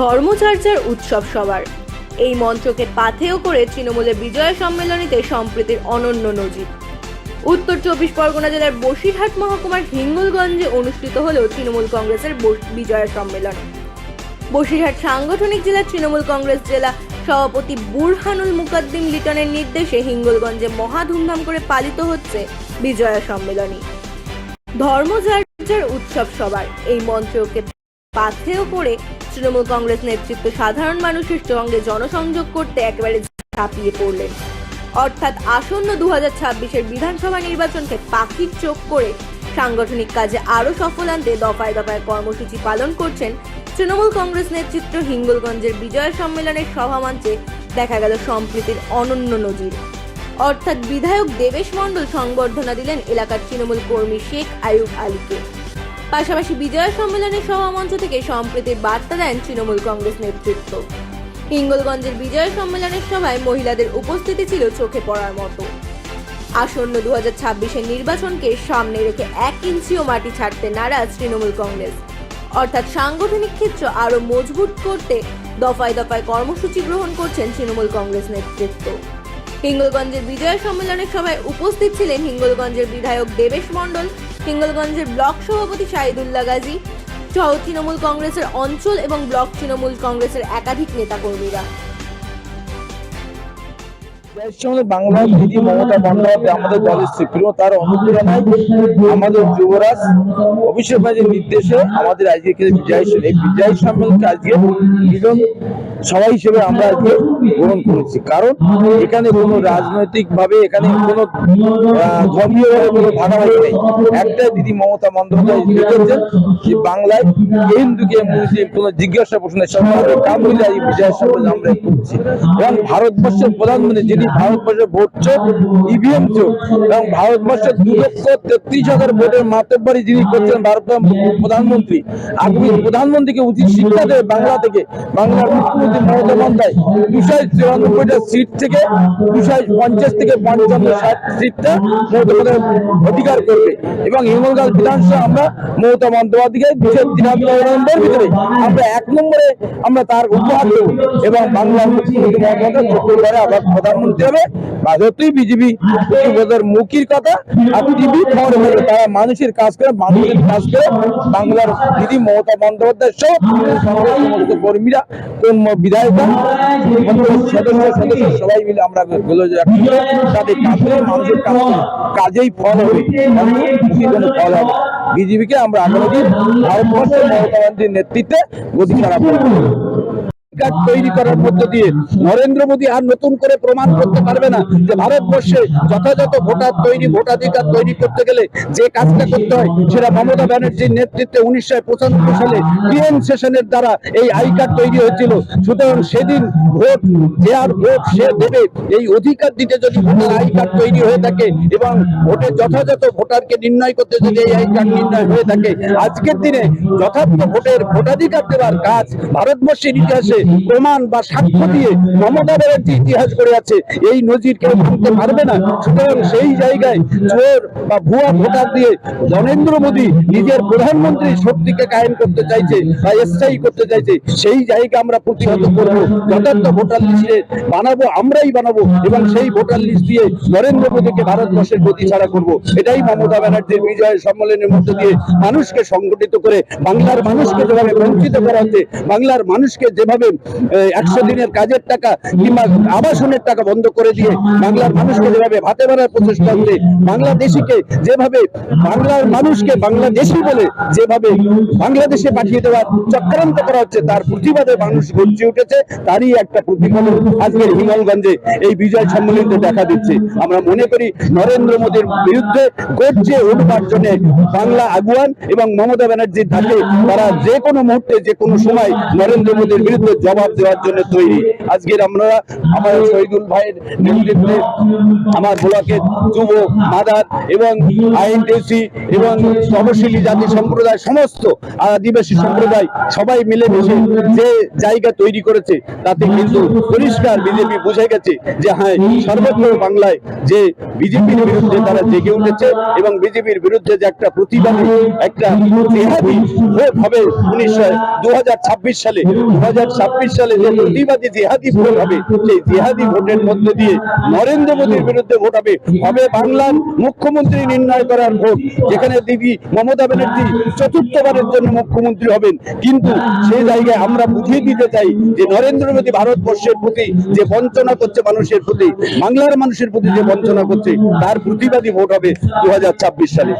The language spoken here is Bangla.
ধর্মচর্চার উৎসব সবার। এই মঞ্চকে পাথেয় করে তৃণমূলের বিজয় সম্মেলনীতে সম্প্রীতির অনন্য নজির। উত্তর চব্বিশ পরগনা জেলার বসিরহাট মহকুমার হিঙ্গলগঞ্জে অনুষ্ঠিত হল তৃণমূল কংগ্রেসের বিজয় সম্মেলন। বসিরহাট সাংগঠনিক জেলা তৃণমূল কংগ্রেস জেলা সভাপতি বুরহানুল মুকাদ্দিম লিটনের নির্দেশে হিঙ্গলগঞ্জে মহা ধুমধাম করে পালিত হচ্ছে বিজয়া সম্মেলনী। ধর্মযাত্রার উৎসব সবার। এই মঞ্চকে পাথেয় করে তৃণমূল কংগ্রেস নেতৃত্ব সাধারণ মানুষের সঙ্গে জনসংযোগ করতে একেবারে ঝাঁপিয়ে পড়লেন। অর্থাৎ আসন্ন দু হাজার বিধানসভা নির্বাচনকে পাখির চোখ করে সাংগঠনিক কাজে আরও সফল আনতে দফায় দফায় কর্মসূচি পালন করছেন তৃণমূল কংগ্রেস নেতৃত্ব হিঙ্গলগঞ্জের বিজয় সম্মেলনের সভামঞ্চে দেখা গেল সম্প্রীতির অনন্য নজির। অর্থাৎ বিধায়ক দেবেশ মণ্ডল সংবর্ধনা দিলেন এলাকার তৃণমূল কর্মী শেখ আয়ুব আলীকে। পাশাপাশি বিজয় সম্মেলনের সভামঞ্চ থেকে সম্প্রীতির বার্তা দেন তৃণমূল কংগ্রেস নেতৃত্ব। হিঙ্গলগঞ্জের বিজয় সম্মেলনের সভায় মহিলাদের উপস্থিতি ছিল চোখে পড়ার মতো। আসন্ন দু হাজার ছাব্বিশের নির্বাচনকে সামনে রেখে এক ইঞ্চিও মাটি ছাড়তে নারাজ তৃণমূল কংগ্রেস। অর্থাৎ সাংগঠনিক ক্ষেত্র আরও মজবুত করতে দফায় দফায় কর্মসূচি গ্রহণ করছেন তৃণমূল কংগ্রেস নেতৃত্ব। হিঙ্গলগঞ্জের বিজয় সম্মেলনের সভায় উপস্থিত ছিলেন হিঙ্গলগঞ্জের বিধায়ক দেবেশ মণ্ডল হিঙ্গলগঞ্জের ব্লক সভাপতি শাহিদুল্লাহ গাজী সহ তৃণমূল কংগ্রেসের অঞ্চল এবং ব্লক তৃণমূল কংগ্রেসের একাধিক নেতাকর্মীরা। পশ্চিমবঙ্গের দিদি মমতা বন্দ্যোপাধ্যায় আমাদের দলের অনুপ্রেরণায় আমাদের যুবরাজ, অভিষেক নির্দেশে আমাদের আজকে এখানে বিজয় এই বিজয় সম্মেলনকে আজকে মিলন হিসেবে আমরা আজকে গ্রহণ করেছি। কারণ এখানে কোনো রাজনৈতিক ভাবে এখানে কোনো কোনো ভাগাভাগি নেই। একটা দিদি মমতা বন্দ্যোপাধ্যায় লিখেছেন যে বাংলায় কে হিন্দু কে মুসলিম কোনো জিজ্ঞাসা প্রশ্নের এই বিজয় সম্মেলন আমরা করছি। এবং ভারতবর্ষের প্রধানমন্ত্রী যিনি ভারতবর্ষের ভোট চোখ ইভিএম চোখ এবং ভারতবর্ষের দু লক্ষ তেত্রিশ হাজার ভোটের মাতব্বারি যিনি করছেন ভারতের প্রধানমন্ত্রী আগামী প্রধানমন্ত্রীকে উচিত শিক্ষা দেবে বাংলা থেকে। বাংলার মুখ্যমন্ত্রী মমতা বন্দ্যোপাধ্যায় দুশো চুরানব্বইটা সিট থেকে, দুশো পঞ্চাশ থেকে পঞ্চান্ন ষাট সিটটা মমতা বন্দ্যোপাধ্যায় অধিকার করবে। এবং হিমলগাল বিধানসভা আমরা মমতা বন্দ্যোপাধ্যায়কে দুশো তিরানব্বই নম্বর ভিতরে। আমরা এক নম্বরে আমরা তার উপহার দেবো এবং বাংলার মুখ্যমন্ত্রী মমতা বন্দ্যোপাধ্যায় আবার প্রধানমন্ত্রী মানুষের কাজ করে, মানুষের কাজ করে বাংলার দিদি মমতা বন্দ্যোপাধ্যায় সব সমস্ত কর্মীরা, কোন বিধায়িকা সদস্য সদস্য সবাই মিলে আমরা তাদের কাজ করে, মানুষের কাজ কাজেই ফল হবে। বিজেপিকে আমরা আগামী দিন ভারতবর্ষের মমতা ব্যানার্জির নেতৃত্বে গতি ছাড়া কার্ড তৈরি করার দিয়ে নরেন্দ্র মোদী আর নতুন করে প্রমাণ করতে পারবে না যে ভারতবর্ষে যথাযথ ভোটার তৈরি, ভোটাধিকার তৈরি করতে গেলে যে কাজটা করতে হয় সেটা মমতা ব্যানার্জির নেতৃত্বে উনিশশো পঁচানব্বই সালে টিএন সেশনের দ্বারা এই আই কার্ড তৈরি হয়েছিল। সুতরাং সেদিন ভোট ভোট সে দেবে, এই অধিকার দিতে যদি ভোটার আই কার্ড তৈরি হয়ে থাকে এবং ভোটের যথাযথ ভোটারকে নির্ণয় করতে যদি এই আই কার্ড নির্ণয় হয়ে থাকে, আজকের দিনে যথার্থ ভোটের ভোটাধিকার দেওয়ার কাজ ভারতবর্ষের ইতিহাসে প্রমাণ বা সাক্ষ্য দিয়ে মমতা ব্যানার্জি ইতিহাস করে আছে। এই নজির কেউ ভাঙতে পারবে না। সুতরাং সেই জায়গায় চোর বা ভুয়া ভোটার দিয়ে নরেন্দ্র মোদী নিজের প্রধানমন্ত্রী শক্তিকে কায়েম করতে চাইছে বা স্থায়ী করতে চাইছে, সেই জায়গা আমরা প্রতিহত করব। যথার্থ ভোটার লিস্টে বানাবো, আমরাই বানাবো এবং সেই ভোটার লিস্ট দিয়ে নরেন্দ্র মোদীকে ভারতবর্ষের গতি ছাড়া করব। এটাই মমতা ব্যানার্জির বিজয় সম্মেলনের মধ্যে দিয়ে মানুষকে সংগঠিত করে, বাংলার মানুষকে যেভাবে বঞ্চিত করা হচ্ছে, বাংলার মানুষকে যেভাবে একশো দিনের কাজের টাকা কিংবা আবাসনের টাকা বন্ধ করে দিয়ে বাংলার মানুষকে যেভাবে ভাতে বাড়ার প্রচেষ্টা হচ্ছে, বাংলাদেশিকে যেভাবে বাংলার মানুষকে বাংলাদেশি বলে যেভাবে বাংলাদেশে পাঠিয়ে দেওয়ার চক্রান্ত করা হচ্ছে, তার প্রতিবাদে মানুষ গর্জে উঠেছে, তারই একটা প্রতিফলন আজকের হিঙ্গলগঞ্জে এই বিজয় সম্মেলনে দেখা দিচ্ছে। আমরা মনে করি নরেন্দ্র মোদীর বিরুদ্ধে গর্জে উঠবার জন্য বাংলা আগুয়ান এবং মমতা ব্যানার্জির থাকে তারা যে কোনো মুহূর্তে, যে কোনো সময় নরেন্দ্র মোদীর বিরুদ্ধে জবাব দেওয়ার জন্য তৈরি। আজকের আমরা আমার শহীদুল ভাইয়ের নেতৃত্বে আমার ব্লকের যুব, মাদার এবং আইএনটিসি এবং তপশিলি জাতি সম্প্রদায় সমস্ত আদিবাসী সম্প্রদায় সবাই মিলেমিশে যে জায়গা তৈরি করেছে, তাতে কিন্তু পরিষ্কার বিজেপি বুঝে গেছে যে হ্যাঁ সর্বত্র বাংলায় যে বিজেপির বিরুদ্ধে তারা জেগে উঠেছে এবং বিজেপির বিরুদ্ধে যে একটা প্রতিবাদী, একটা হবে উনিশশো দু সালে দু হাজার সালে যে প্রতিবাদী জেহাদি ভোট হবে সেই জেহাদি ভোটের মধ্যে দিয়ে নরেন্দ্র মোদীর বিরুদ্ধে ভোট হবে। হবে বাংলার মুখ্যমন্ত্রী নির্ণয় করার ভোট যেখানে দিদি মমতা ব্যানার্জি চতুর্থবারের জন্য মুখ্যমন্ত্রী হবেন। কিন্তু সেই জায়গায় আমরা বুঝিয়ে দিতে চাই যে নরেন্দ্র মোদী ভারতবর্ষের প্রতি যে বঞ্চনা করছে মানুষের প্রতি বাংলার মানুষের প্রতি যে বঞ্চনা করছে তার প্রতিবাদী ভোট হবে দু হাজার ছাব্বিশ সালে।